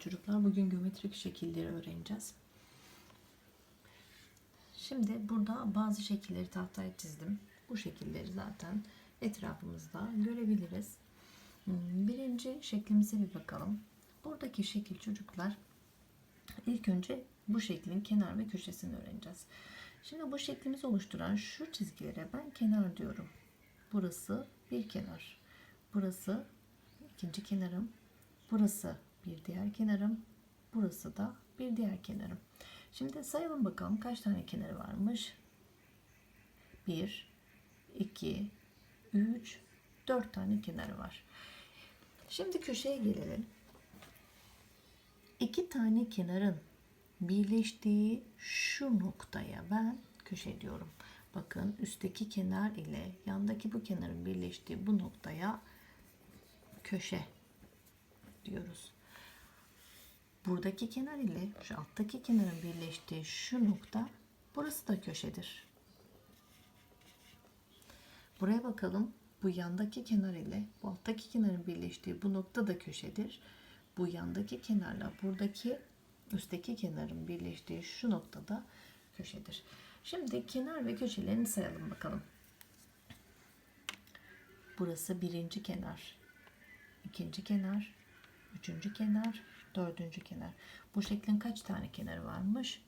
Çocuklar bugün geometrik şekilleri öğreneceğiz. Şimdi burada bazı şekilleri tahtaya çizdim. Bu şekilleri zaten etrafımızda görebiliriz. Hmm, Birinci şeklimize bir bakalım. Buradaki şekil çocuklar ilk önce bu şeklin kenar ve köşesini öğreneceğiz. Şimdi bu şeklimizi oluşturan şu çizgilere ben kenar diyorum. Burası bir kenar. Burası ikinci kenarım. Burası bir diğer kenarım. Burası da bir diğer kenarım. Şimdi sayalım bakalım kaç tane kenarı varmış. 1, 2, 3, 4 tane kenarı var. Şimdi köşeye gelelim. İki tane kenarın birleştiği şu noktaya ben köşe diyorum. Bakın üstteki kenar ile yandaki bu kenarın birleştiği bu noktaya köşe diyoruz. Buradaki kenar ile şu alttaki kenarın birleştiği şu nokta burası da köşedir. Buraya bakalım. Bu yandaki kenar ile bu alttaki kenarın birleştiği bu nokta da köşedir. Bu yandaki kenarla buradaki üstteki kenarın birleştiği şu noktada köşedir. Şimdi kenar ve köşelerini sayalım bakalım. Burası birinci kenar, ikinci kenar, üçüncü kenar, dördüncü kenar. Bu şeklin kaç tane kenarı varmış?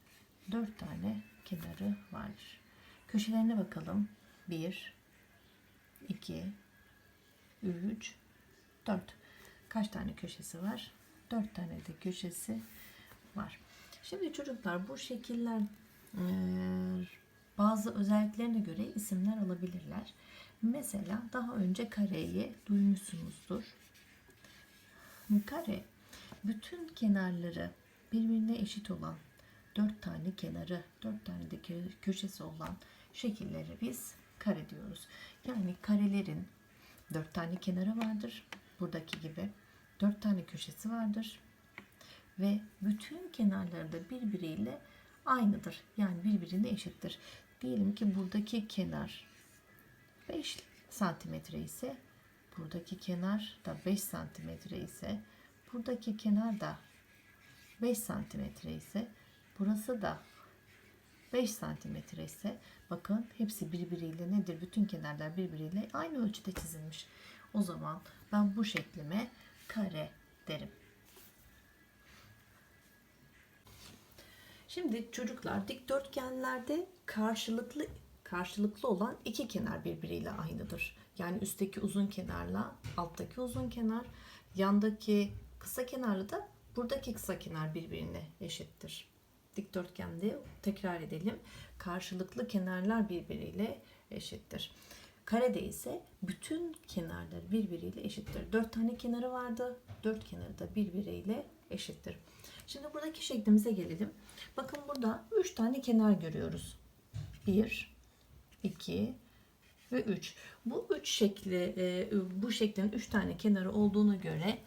Dört tane kenarı vardır. Köşelerine bakalım. Bir, iki, üç, dört. Kaç tane köşesi var? Dört tane de köşesi var. Şimdi çocuklar bu şekiller eee, bazı özelliklerine göre isimler alabilirler. Mesela daha önce kareyi duymuşsunuzdur. Kare bütün kenarları birbirine eşit olan dört tane kenarı, dört tane de kö- köşesi olan şekilleri biz kare diyoruz. Yani karelerin dört tane kenarı vardır. Buradaki gibi dört tane köşesi vardır. Ve bütün kenarları da birbiriyle aynıdır. Yani birbirine eşittir. Diyelim ki buradaki kenar 5 santimetre ise buradaki kenar da 5 santimetre ise buradaki kenar da 5 santimetre ise burası da 5 santimetre ise bakın hepsi birbiriyle nedir? Bütün kenarlar birbiriyle aynı ölçüde çizilmiş. O zaman ben bu şeklime kare derim. Şimdi çocuklar dikdörtgenlerde karşılıklı karşılıklı olan iki kenar birbiriyle aynıdır. Yani üstteki uzun kenarla alttaki uzun kenar, yandaki kısa kenarla da buradaki kısa kenar birbirine eşittir. Dikdörtgende tekrar edelim. Karşılıklı kenarlar birbiriyle eşittir. Karede ise bütün kenarlar birbiriyle eşittir. Dört tane kenarı vardı. Dört kenarı da birbiriyle eşittir. Şimdi buradaki şeklimize gelelim. Bakın burada üç tane kenar görüyoruz. Bir, 2 ve 3. Bu üç şekli e, bu şeklin 3 tane kenarı olduğuna göre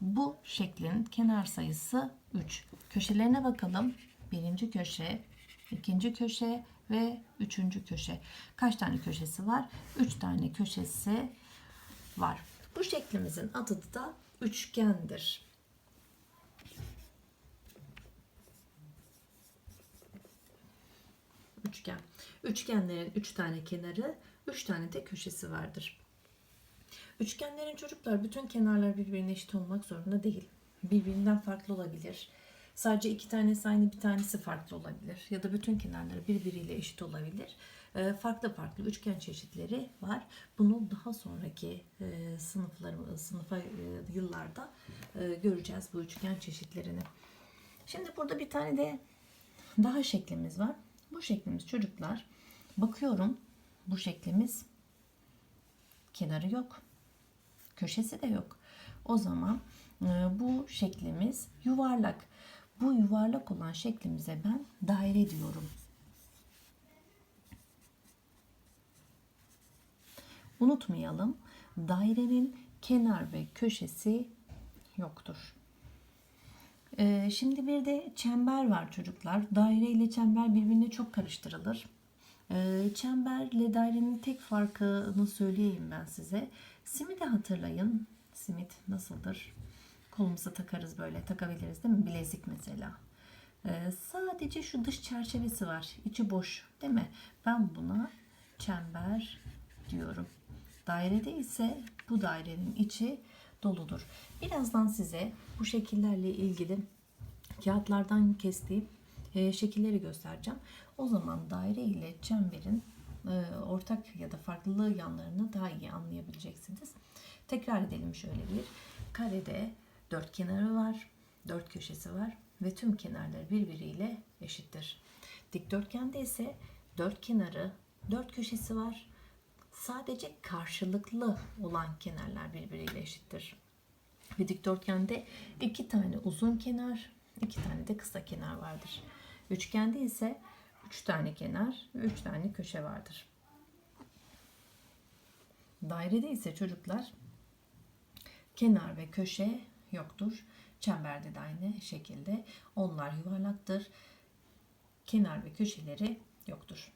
bu şeklin kenar sayısı 3. Köşelerine bakalım. Birinci köşe, ikinci köşe ve üçüncü köşe. Kaç tane köşesi var? 3 tane köşesi var. Bu şeklimizin adı da üçgendir. Üçgen. Üçgenlerin üç tane kenarı, üç tane de köşesi vardır. Üçgenlerin çocuklar bütün kenarlar birbirine eşit olmak zorunda değil. Birbirinden farklı olabilir. Sadece iki tanesi aynı bir tanesi farklı olabilir. Ya da bütün kenarları birbiriyle eşit olabilir. Ee, farklı farklı üçgen çeşitleri var. Bunu daha sonraki e, sınıfları, sınıfa e, yıllarda e, göreceğiz bu üçgen çeşitlerini. Şimdi burada bir tane de daha şeklimiz var. Bu şeklimiz çocuklar bakıyorum bu şeklimiz kenarı yok. Köşesi de yok. O zaman e, bu şeklimiz yuvarlak. Bu yuvarlak olan şeklimize ben daire diyorum. Unutmayalım. Dairenin kenar ve köşesi yoktur. Ee, şimdi bir de çember var çocuklar. Daire ile çember birbirine çok karıştırılır. Ee, çemberle dairenin tek farkını söyleyeyim ben size. Simidi hatırlayın. Simit nasıldır? kolumuza takarız böyle takabiliriz değil mi? Bilezik mesela. Ee, sadece şu dış çerçevesi var. içi boş değil mi? Ben buna çember diyorum. Dairede ise bu dairenin içi doludur. Birazdan size bu şekillerle ilgili kağıtlardan kestiğim e, şekilleri göstereceğim. O zaman daire ile çemberin ortak ya da farklı yanlarını daha iyi anlayabileceksiniz. Tekrar edelim şöyle bir. Karede dört kenarı var, dört köşesi var ve tüm kenarları birbiriyle eşittir. Dikdörtgende ise dört kenarı, dört köşesi var. Sadece karşılıklı olan kenarlar birbiriyle eşittir. Ve dikdörtgende iki tane uzun kenar, iki tane de kısa kenar vardır. Üçgende ise üç tane kenar üç tane köşe vardır. Dairede ise çocuklar kenar ve köşe yoktur. Çemberde de aynı şekilde onlar yuvarlaktır. Kenar ve köşeleri yoktur.